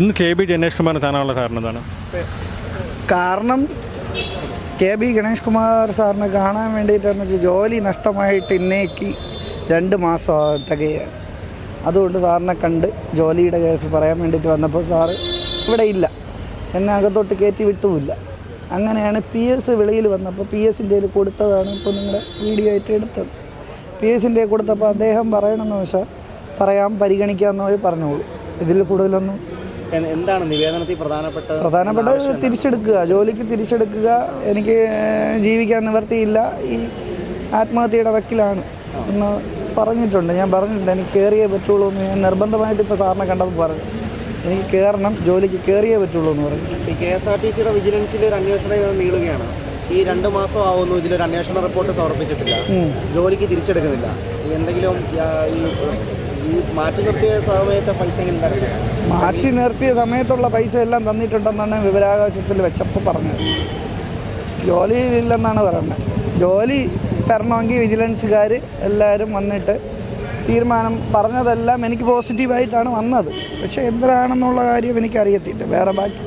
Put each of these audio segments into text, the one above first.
ഇന്ന് K B Ganesh കുമാറിന് താനാനുള്ള കാരണം എന്താണ്? കാരണം കെ ബി ഗണേഷ് കുമാർ സാറിനെ കാണാൻ വേണ്ടിയിട്ടാണ് ജോലി നഷ്ടമായിട്ട് ഇന്നേക്ക് രണ്ട് മാസം തികയാണ്. അതുകൊണ്ട് സാറിനെ കണ്ട് ജോലിയുടെ കേസ് പറയാൻ വേണ്ടിയിട്ട് വന്നപ്പോൾ സാറ് ഇവിടെ ഇല്ല. എന്നെ അകത്തോട്ട് കയറ്റി വിട്ടുമില്ല. അങ്ങനെയാണ് പി എസ് വെളിയിൽ വന്നപ്പോൾ പി എസിന്റെ കൊടുത്തതാണ് ഇപ്പോൾ നിങ്ങളുടെ വീഡിയോ ആയിട്ട് എടുത്തത്. പി എസിന്റെ കൊടുത്തപ്പോൾ അദ്ദേഹം പറയണമെന്ന് വെച്ചാൽ പറയാം പരിഗണിക്കാമെന്നവർ പറഞ്ഞോളൂ. ഇതിൽ കൂടുതലൊന്നും എന്താണ് നിവേദനത്തിൽ പ്രധാനപ്പെട്ട പ്രധാനപ്പെട്ട തിരിച്ചെടുക്കുക. ജോലിക്ക് തിരിച്ചെടുക്കുക. എനിക്ക് ജീവിക്കാൻ നിവർത്തിയില്ല. ഈ ആത്മഹത്യയുടെ വക്കിലാണ് എന്ന് പറഞ്ഞിട്ടുണ്ട്. ഞാൻ പറഞ്ഞിട്ടുണ്ട്. എനിക്ക് കയറിയേ പറ്റുള്ളൂ എന്ന് ഞാൻ നിർബന്ധമായിട്ട് ഇപ്പോൾ സാറിനെ കണ്ടപ്പോൾ പറഞ്ഞു. എനിക്ക് കയറണം ജോലിക്ക് കയറിയേ പറ്റുള്ളൂ എന്ന് പറഞ്ഞു. ഈ കെ എസ് ആർ ടി സിയുടെ വിജിലൻസിൽ ഒരു അന്വേഷണം ഇത് നീളുകയാണ്. ഈ രണ്ട് മാസം ആവുന്നു ഇതിലൊരു അന്വേഷണ റിപ്പോർട്ട് സമർപ്പിച്ചിട്ടില്ല. ജോലിക്ക് തിരിച്ചെടുക്കുന്നില്ല. എന്തെങ്കിലും ഈ മാറ്റി നിർത്തിയ സമയത്തെ പൈസ മാറ്റി നിർത്തിയ സമയത്തുള്ള പൈസ എല്ലാം തന്നിട്ടുണ്ടെന്നാണ് വിവരാകാശത്തിൽ വെച്ചപ്പോൾ പറഞ്ഞത്. ജോലിയിലില്ലെന്നാണ് പറയുന്നത്. ജോലി തരണമെങ്കിൽ വിജിലൻസുകാർ എല്ലാവരും വന്നിട്ട് തീരുമാനം പറഞ്ഞതെല്ലാം എനിക്ക് പോസിറ്റീവായിട്ടാണ് വന്നത്. പക്ഷേ എന്തിനാണെന്നുള്ള കാര്യം എനിക്കറിയത്തില്ല. വേറെ ബാക്കി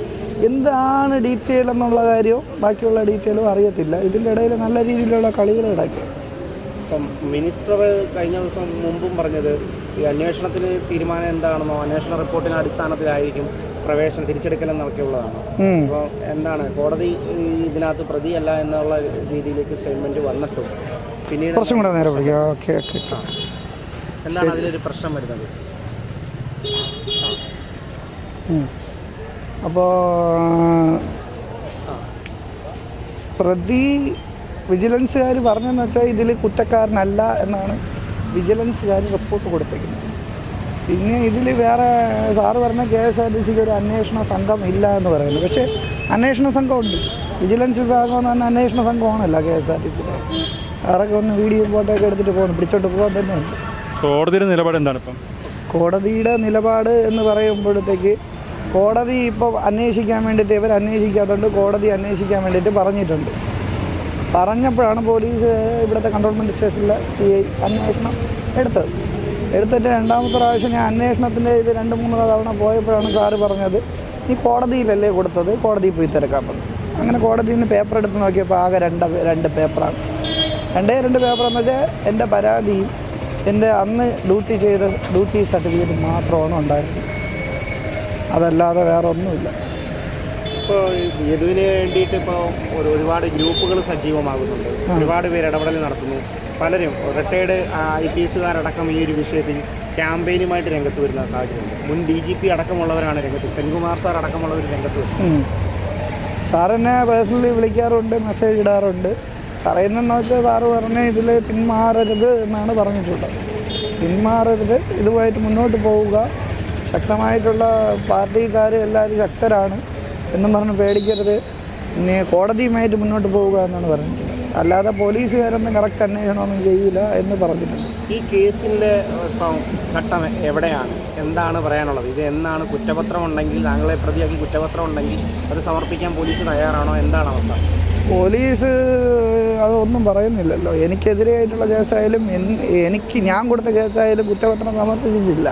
എന്താണ് ഡീറ്റെയിൽ എന്നുള്ള കാര്യവും ബാക്കിയുള്ള ഡീറ്റെയിലും അറിയത്തില്ല. ഇതിന്റെ ഇടയിൽ നല്ല രീതിയിലുള്ള കളികൾ ഇടയ്ക്ക് ഇപ്പം മിനിസ്റ്റർ കഴിഞ്ഞ ദിവസം മുമ്പും പറഞ്ഞത് ഈ അന്വേഷണത്തിന് തീരുമാനം എന്താണെന്നോ അന്വേഷണ റിപ്പോർട്ടിന്റെ അടിസ്ഥാനത്തിലായിരിക്കും പ്രവേശനം തിരിച്ചെടുക്കലെന്നൊക്കെയുള്ളതാണ് ഉള്ളതാണ്. അപ്പോൾ എന്താണ് കോടതി ഇതിനകത്ത് പ്രതിയല്ല എന്നുള്ള രീതിയിലേക്ക് സ്റ്റേറ്റ്മെന്റ് വന്നിട്ടും. പിന്നീട് കുറച്ചും കൂടെ നേരെ വിളിക്കാം. ഓക്കെ ഓക്കെ എന്താണ് അതിലൊരു പ്രശ്നം വരുന്നത്? അപ്പോൾ പ്രതി വിജിലൻസുകാർ പറഞ്ഞതെന്ന് വെച്ചാൽ ഇതിൽ കുറ്റക്കാരനല്ല എന്നാണ് വിജിലൻസുകാർ റിപ്പോർട്ട് കൊടുത്തേക്കുന്നത് പിന്നെ ഇതിൽ വേറെ സാറ് പറഞ്ഞ കെ എസ് ആർ ടി സിക്ക് ഒരു അന്വേഷണ സംഘം ഇല്ല എന്ന് പറയുന്നു. പക്ഷേ അന്വേഷണ സംഘം ഉണ്ട് വിജിലൻസ് വിഭാഗം എന്ന് പറഞ്ഞാൽ അന്വേഷണ സംഘമാണല്ലോ കെ എസ് ആർ ടി സിയിൽ സാറൊക്കെ ഒന്ന് വീഡിയോ ഫോട്ടോയൊക്കെ എടുത്തിട്ട് പോകണം. പിടിച്ചോട്ട് പോകാൻ തന്നെയുണ്ട് കോടതിയുടെ നിലപാട് എന്താണ് ഇപ്പം? കോടതിയുടെ നിലപാട് എന്ന് പറയുമ്പോഴത്തേക്ക് കോടതി ഇപ്പോൾ അന്വേഷിക്കാൻ വേണ്ടിയിട്ട് ഇവർ അന്വേഷിക്കാത്തതുകൊണ്ട് കോടതി അന്വേഷിക്കാൻ വേണ്ടിയിട്ട് പറഞ്ഞിട്ടുണ്ട്. പറഞ്ഞപ്പോഴാണ് പോലീസ് ഇവിടുത്തെ കണ്ടോൺമെന്റ് സ്റ്റേഷനിലെ സി ഐ അന്വേഷണം എടുത്തത്. എടുത്തിട്ട് രണ്ടാമത്തെ പ്രാവശ്യം ഞാൻ അന്വേഷണത്തിന്റെ ഇത് രണ്ട് മൂന്ന് തവണ പോയപ്പോഴാണ് സാറ് പറഞ്ഞത് ഈ കോടതിയിലല്ലേ കൊടുത്തത്? കോടതിയിൽ പോയി തിരക്കാൻ പറഞ്ഞു. അങ്ങനെ കോടതിയിൽ നിന്ന് പേപ്പർ എടുത്ത് നോക്കിയപ്പോൾ ആകെ രണ്ട് രണ്ട് പേപ്പറാണ് രണ്ടേ രണ്ട് പേപ്പർ എന്ന് വെച്ചാൽ എന്റെ പരാതിയും എന്റെ അന്ന് ഡ്യൂട്ടി ചെയ്ത ഡ്യൂട്ടി സർട്ടിഫിക്കറ്റ് മാത്രമാണ് ഉണ്ടായിരുന്നത്. അതല്ലാതെ വേറെ ഒന്നുമില്ല ഇപ്പോൾ യദുവിന് വേണ്ടിയിട്ട് ഇപ്പോൾ ഒരു ഒരുപാട് ഗ്രൂപ്പുകൾ സജീവമാകുന്നുണ്ട്. ഒരുപാട് പേര് ഇടപെടൽ നടത്തുന്നു. പലരും റിട്ടയർഡ് ഐ പി എസുകാരടക്കം ഈ ഒരു വിഷയത്തിൽ ക്യാമ്പയിനുമായിട്ട് രംഗത്ത് വരുന്ന സാഹചര്യമുണ്ട്. മുൻ ഡി ജി പി അടക്കമുള്ളവരാണ് രംഗത്ത്. സെൻകുമാർ സാർ അടക്കമുള്ളവർ രംഗത്ത് വരുന്നത്. സാർ എന്നെ പേഴ്സണലി വിളിക്കാറുണ്ട് മെസ്സേജ് ഇടാറുണ്ട്. പറയുന്നതെന്ന് വെച്ചാൽ സാറ് പറഞ്ഞ ഇതിൽ പിന്മാറരുത് എന്നാണ് പറഞ്ഞിട്ടുള്ളത്. പിന്മാറരുത് ഇതുമായിട്ട് മുന്നോട്ട് പോവുക. ശക്തമായിട്ടുള്ള പാർട്ടിക്കാർ എല്ലാവരും ശക്തരാണ്. എന്നും പറഞ്ഞ് പേടിക്കരുത്. ഇനി കോടതിയുമായിട്ട് മുന്നോട്ട് പോവുക എന്നാണ് പറഞ്ഞിട്ടുള്ളത് അല്ലാതെ പോലീസുകാരൊന്നും കറക്റ്റ് അന്വേഷണമൊന്നും ചെയ്യില്ല എന്ന് പറഞ്ഞിട്ടുണ്ട്. ഈ കേസിന്റെ ഘട്ടം എവിടെയാണ്? എന്താണ് പറയാനുള്ളത്? ഇത് എന്നാണ് കുറ്റപത്രം ഉണ്ടെങ്കിൽ താങ്കളെ പ്രതിയാക്കി കുറ്റപത്രം ഉണ്ടെങ്കിൽ അത് സമർപ്പിക്കാൻ പോലീസ് തയ്യാറാണോ? എന്താണ് അവസ്ഥ? പോലീസ് അതൊന്നും പറയുന്നില്ലല്ലോ. എനിക്കെതിരെയായിട്ടുള്ള കേസായാലും എനിക്ക് ഞാൻ കൊടുത്ത കേസായാലും കുറ്റപത്രം സമർപ്പിച്ചിട്ടില്ല.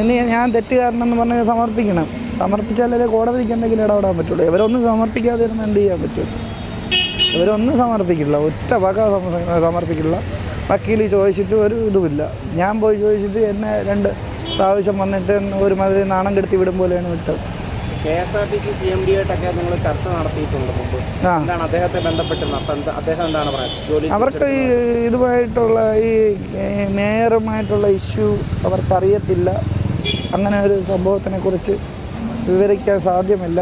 ഇനി ഞാൻ തെറ്റുകാരനെന്ന് പറഞ്ഞ് സമർപ്പിക്കണം. സമർപ്പിച്ചാലേ കോടതിക്ക് എന്തെങ്കിലും ഇടപെടാൻ പറ്റുള്ളൂ. ഇവരൊന്നും സമർപ്പിക്കാതിരുന്ന് എന്ത് ചെയ്യാൻ പറ്റും? ഇവരൊന്നും സമർപ്പിക്കില്ല. ഒറ്റ വക സമർപ്പിക്കില്ല. വക്കീൽ ചോദിച്ചിട്ട് ഒരു ഇതുമില്ല. ഞാൻ പോയി ചോദിച്ചിട്ട് എന്നെ രണ്ട് പ്രാവശ്യം വന്നിട്ട് ഒരു ഒരുമാതിരി നാണം കെടുത്തി വിടും പോലെയാണ് വിട്ടത്. K S R T C C M D ആയിട്ടൊക്കെ നിങ്ങൾ ചർച്ച നടത്തിയിട്ടുണ്ട് മുമ്പ്. എന്താണ് അദ്ദേഹത്തെ ബന്ധപ്പെട്ടിരുന്നത്? അപ്പം അദ്ദേഹം എന്താണ് പറയുന്നത് അവർക്ക് ഈ ഇതുമായിട്ടുള്ള ഈ മേയറുമായിട്ടുള്ള ഇഷ്യൂ അവർക്കറിയത്തില്ല. അങ്ങനെ ഒരു സംഭവത്തിനെ കുറിച്ച് വിവരിക്കാൻ സാധ്യമല്ല.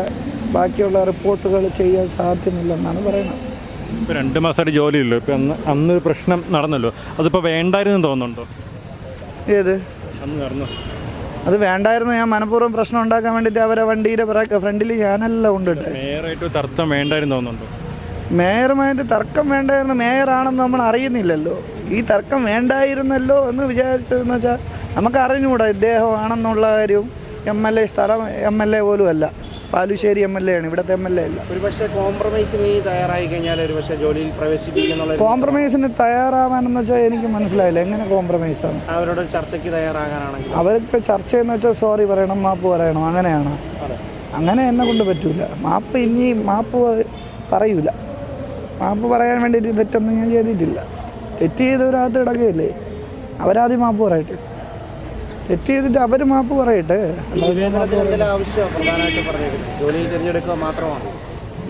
ബാക്കിയുള്ള റിപ്പോർട്ടുകൾ ചെയ്യാൻ സാധ്യമില്ലെന്നാണ് പറയുന്നത്. ഇപ്പോൾ രണ്ട് മാസമായിട്ട് ജോലിയില്ലോ ഇപ്പം അന്ന് അന്ന് പ്രശ്നം നടന്നല്ലോ. അതിപ്പോൾ വേണ്ടായിരുന്നു തോന്നുന്നുണ്ടോ? ഏത്? അന്ന് നടന്നു? അത് വേണ്ടായിരുന്നു. ഞാൻ മനഃപൂർവം പ്രശ്നം ഉണ്ടാക്കാൻ വേണ്ടിയിട്ട് അവരെ വണ്ടിയുടെ ഫ്രണ്ടിൽ ഞാനല്ല കൊണ്ടിട്ട് മേയറായിട്ട് തർക്കം വേണ്ടായിരുന്നു തോന്നുന്നുണ്ടോ? മേയറുമായിട്ട് തർക്കം വേണ്ടായിരുന്നു. മേയറാണെന്ന് നമ്മൾ അറിയുന്നില്ലല്ലോ. ഈ തർക്കം വേണ്ടായിരുന്നല്ലോ എന്ന് വിചാരിച്ചതെന്ന് വെച്ചാൽ നമുക്ക് അറിഞ്ഞുകൂടാ ഇദ്ദേഹമാണെന്നുള്ള കാര്യവും എം എൽ എ സ്ഥലം എം എൽ എ പോലും അല്ല. പാലുശ്ശേരി എം എൽ എ ആണ്. ഇവിടുത്തെ എം എൽ എ അല്ല. ഒരുപക്ഷെ കോംപ്രമൈസിന് തയ്യാറായി കഴിഞ്ഞാൽ ഒരുപക്ഷെ ജോലിയിൽ പ്രവേശിപ്പിക്കുന്നുള്ള ഒരു- കോംപ്രമൈസിന് തയ്യാറാവാനെന്ന് വെച്ചാൽ എനിക്ക് മനസ്സിലായില്ല. എങ്ങനെ കോംപ്രമൈസ് അവരോട് ഒരു ചർച്ചയ്ക്ക് തയ്യാറാകാനാണെങ്കിൽ. അവർക്ക് ചർച്ചയെന്ന് വെച്ചാൽ സോറി പറയണം മാപ്പ് പറയണം. അങ്ങനെയാണ്. അങ്ങനെ എന്നെ കൊണ്ട് പറ്റൂല. മാപ്പ് ഇനി മാപ്പ് പറയൂല. മാപ്പ് പറയാൻ വേണ്ടിയിട്ട് തെറ്റൊന്നും ഞാൻ ചെയ്തിട്ടില്ല. തെറ്റ് ചെയ്തവരകത്ത് കിടക്കുകയില്ലേ? അവരാദ്യം മാപ്പ് പറയട്ടെ. തെറ്റ് ചെയ്തിട്ട് അവർ മാപ്പ് പറയട്ടെ.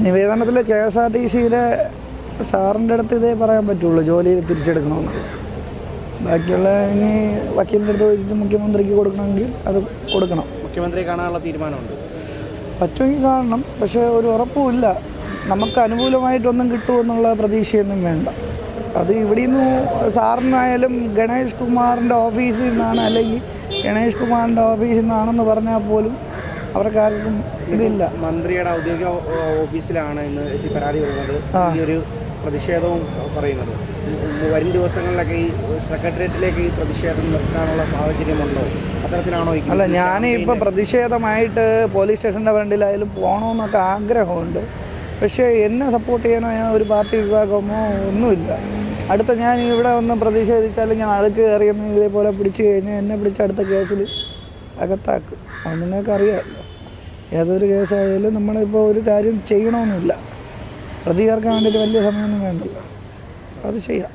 നിവേദനത്തിൽ കെ എസ് ആർ ടി സിയിലെ സാറിന്റെ അടുത്ത് ഇതേ പറയാൻ പറ്റുള്ളൂ ജോലിയിൽ തിരിച്ചെടുക്കണമെന്ന്. ബാക്കിയുള്ള ഇനി വക്കീലിന്റെ അടുത്ത് ചോദിച്ചിട്ട് മുഖ്യമന്ത്രിക്ക് കൊടുക്കണമെങ്കിൽ അത് കൊടുക്കണം. മുഖ്യമന്ത്രി കാണാനുള്ള തീരുമാനമുണ്ട്. പറ്റുമെങ്കിൽ കാണണം പക്ഷേ ഒരു ഉറപ്പുമില്ല നമുക്ക് അനുകൂലമായിട്ടൊന്നും കിട്ടുമെന്നുള്ള പ്രതീക്ഷയൊന്നും വേണ്ട. അത് ഇവിടെ നിന്ന് സാറിനായാലും ഗണേഷ് കുമാറിന്റെ ഓഫീസിൽ നിന്നാണ് അല്ലെങ്കിൽ ഗണേഷ് കുമാറിന്റെ ഓഫീസിൽ നിന്നാണെന്ന് പറഞ്ഞാൽ പോലും അവർക്കാർക്കും ഇതില്ല. മന്ത്രിയുടെ ഔദ്യോഗിക ഓഫീസിലാണ് ഇന്ന് എത്തി പരാതി വരുന്നത്. ഈ ഒരു പ്രതിഷേധവും പറയുന്നത്. വരും ദിവസങ്ങളിലൊക്കെ ഈ സെക്രട്ടേറിയറ്റിലേക്ക് ഈ പ്രതിഷേധം നിർത്താനുള്ള സാഹചര്യമുണ്ടോ? അത്തരത്തിലാണോ അല്ല ഞാൻ ഇപ്പോൾ പ്രതിഷേധമായിട്ട് പോലീസ് സ്റ്റേഷന്റെ ഫ്രണ്ടിലായാലും പോകണമെന്നൊക്കെ ആഗ്രഹമുണ്ട്. പക്ഷേ എന്നെ സപ്പോർട്ട് ചെയ്യാനോ ഞാൻ ഒരു പാർട്ടി വിഭാഗമോ ഒന്നുമില്ല. അടുത്ത ഞാൻ ഇവിടെ ഒന്ന് പ്രതിഷേധിച്ചാലും ഞാൻ അഴുക്ക് കയറിയെന്ന് ഇതേപോലെ പിടിച്ചു കഴിഞ്ഞാൽ എന്നെ പിടിച്ച് അടുത്ത കേസിൽ അകത്താക്കും. അത് നിങ്ങൾക്കറിയാമല്ലോ ഏതൊരു കേസായാലും നമ്മളിപ്പോൾ ഒരു കാര്യം ചെയ്യണമെന്നില്ല പ്രതി വേണ്ടിയിട്ട് വലിയ സമയമൊന്നും വേണ്ടല്ലോ. അത് ചെയ്യാം.